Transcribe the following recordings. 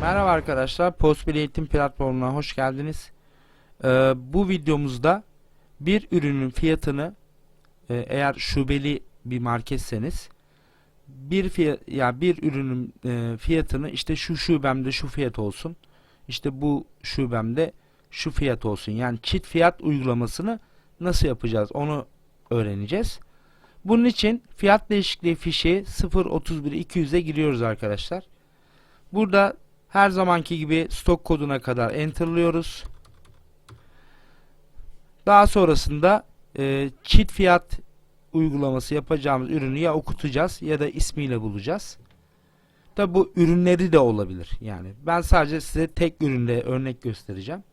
Merhaba arkadaşlar, Postbil Eğitim Platformu'na hoş geldiniz. Ee, bu videomuzda bir ürünün fiyatını e, eğer şubeli bir marketseniz bir fiyat ya bir ürünün e, fiyatını işte şu şubemde şu fiyat olsun. işte bu şubemde şu fiyat olsun. Yani çift fiyat uygulamasını nasıl yapacağız onu öğreneceğiz. Bunun için fiyat değişikliği fişi 0.31.200'e giriyoruz arkadaşlar. Burada her zamanki gibi stok koduna kadar enterlıyoruz. Daha sonrasında e, çift fiyat uygulaması yapacağımız ürünü ya okutacağız ya da ismiyle bulacağız. Tabi bu ürünleri de olabilir. Yani ben sadece size tek üründe örnek göstereceğim.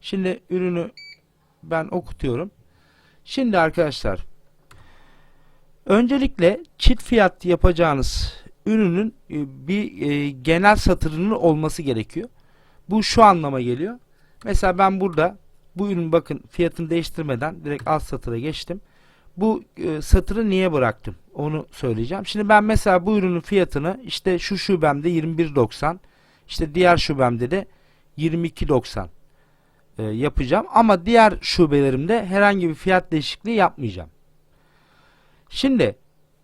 Şimdi ürünü ben okutuyorum. Şimdi arkadaşlar öncelikle çift fiyat yapacağınız ürünün e, bir e, genel satırının olması gerekiyor. Bu şu anlama geliyor. Mesela ben burada bu ürün bakın fiyatını değiştirmeden direkt alt satıra geçtim. Bu e, satırı niye bıraktım? Onu söyleyeceğim. Şimdi ben mesela bu ürünün fiyatını işte şu şubemde 21.90 işte diğer şubemde de 22.90 e, yapacağım. Ama diğer şubelerimde herhangi bir fiyat değişikliği yapmayacağım. Şimdi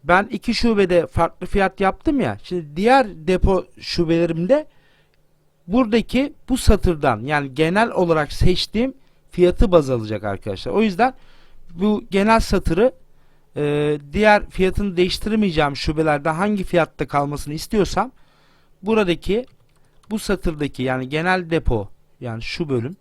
ben iki şubede farklı fiyat yaptım ya. Şimdi diğer depo şubelerimde buradaki bu satırdan yani genel olarak seçtiğim fiyatı baz alacak arkadaşlar. O yüzden bu genel satırı e, diğer fiyatını değiştirmeyeceğim şubelerde hangi fiyatta kalmasını istiyorsam buradaki bu satırdaki yani genel depo yani şu bölüm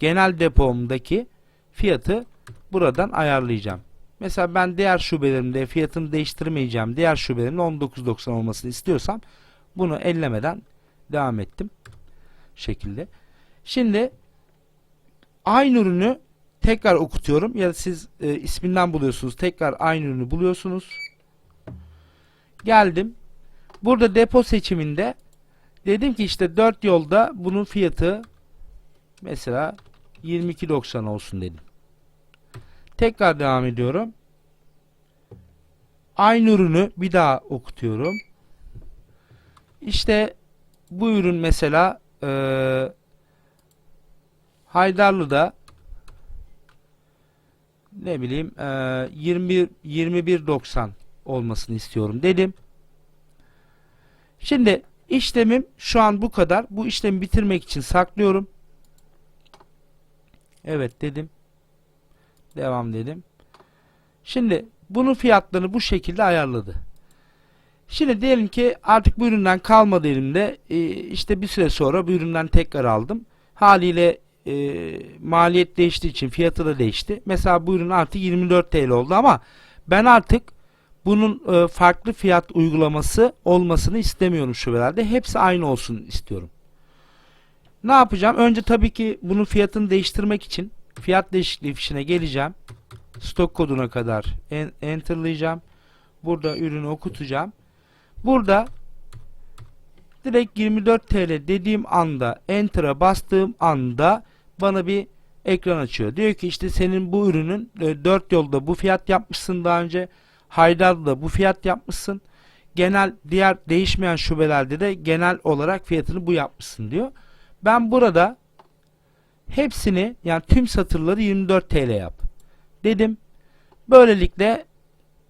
genel depomdaki fiyatı buradan ayarlayacağım. Mesela ben diğer şubelerimde fiyatını değiştirmeyeceğim. Diğer şubelerimde 19.90 olmasını istiyorsam bunu ellemeden devam ettim. Şekilde. Şimdi aynı ürünü tekrar okutuyorum ya siz e, isminden buluyorsunuz. Tekrar aynı ürünü buluyorsunuz. Geldim. Burada depo seçiminde dedim ki işte 4 yolda bunun fiyatı mesela 22.90 olsun dedim. Tekrar devam ediyorum. Aynı ürünü bir daha okutuyorum. İşte bu ürün mesela eee Haydarlı'da ne bileyim eee 21 21.90 olmasını istiyorum dedim. Şimdi işlemim şu an bu kadar. Bu işlemi bitirmek için saklıyorum. Evet dedim. Devam dedim. Şimdi bunun fiyatlarını bu şekilde ayarladı. Şimdi diyelim ki artık bu üründen kalmadı elimde. Ee, işte bir süre sonra bu üründen tekrar aldım. Haliyle e, maliyet değiştiği için fiyatı da değişti. Mesela bu ürün artık 24 TL oldu ama ben artık bunun e, farklı fiyat uygulaması olmasını istemiyorum şubelerde. Hepsi aynı olsun istiyorum. Ne yapacağım? Önce tabii ki bunun fiyatını değiştirmek için fiyat değişikliği fişine geleceğim. Stok koduna kadar en, enterlayacağım. Burada ürünü okutacağım. Burada direkt 24 TL dediğim anda enter'a bastığım anda bana bir ekran açıyor. Diyor ki işte senin bu ürünün e, 4 yolda bu fiyat yapmışsın daha önce. Haydar'da bu fiyat yapmışsın. Genel diğer değişmeyen şubelerde de genel olarak fiyatını bu yapmışsın diyor. Ben burada hepsini yani tüm satırları 24 TL yap. Dedim. Böylelikle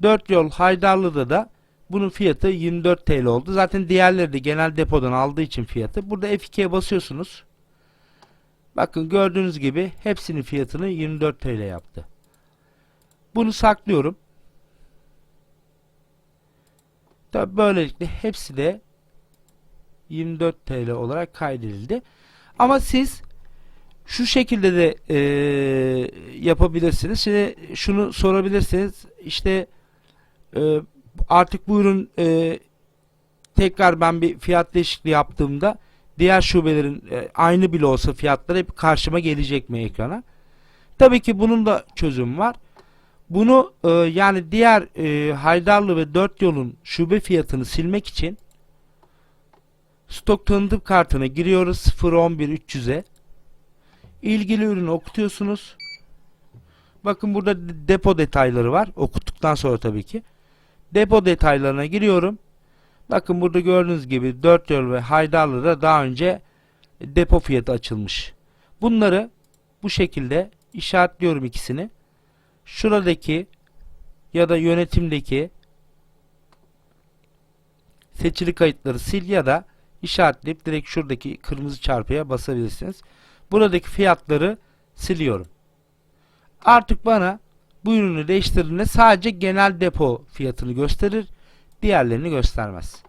4 yol Haydarlı'da da bunun fiyatı 24 TL oldu. Zaten diğerleri de genel depodan aldığı için fiyatı. Burada F2'ye basıyorsunuz. Bakın gördüğünüz gibi hepsinin fiyatını 24 TL yaptı. Bunu saklıyorum. Tabi böylelikle hepsi de 24 TL olarak kaydedildi. Ama siz şu şekilde de e, yapabilirsiniz. Şimdi şunu sorabilirsiniz. İşte e, artık bu ürün e, tekrar ben bir fiyat değişikliği yaptığımda diğer şubelerin e, aynı bile olsa fiyatları hep karşıma gelecek mi ekrana? Tabii ki bunun da çözümü var. Bunu e, yani diğer e, Haydarlı ve 4 yolun şube fiyatını silmek için stok tanıtım kartına giriyoruz 011 300'e ilgili ürünü okutuyorsunuz. Bakın burada de- depo detayları var. Okuttuktan sonra tabii ki. Depo detaylarına giriyorum. Bakın burada gördüğünüz gibi 4 yol ve Haydarlı'da daha önce depo fiyatı açılmış. Bunları bu şekilde işaretliyorum ikisini. Şuradaki ya da yönetimdeki seçili kayıtları sil ya da işaretleyip direkt şuradaki kırmızı çarpıya basabilirsiniz. Buradaki fiyatları siliyorum. Artık bana bu ürünü değiştirdiğinde sadece genel depo fiyatını gösterir. Diğerlerini göstermez.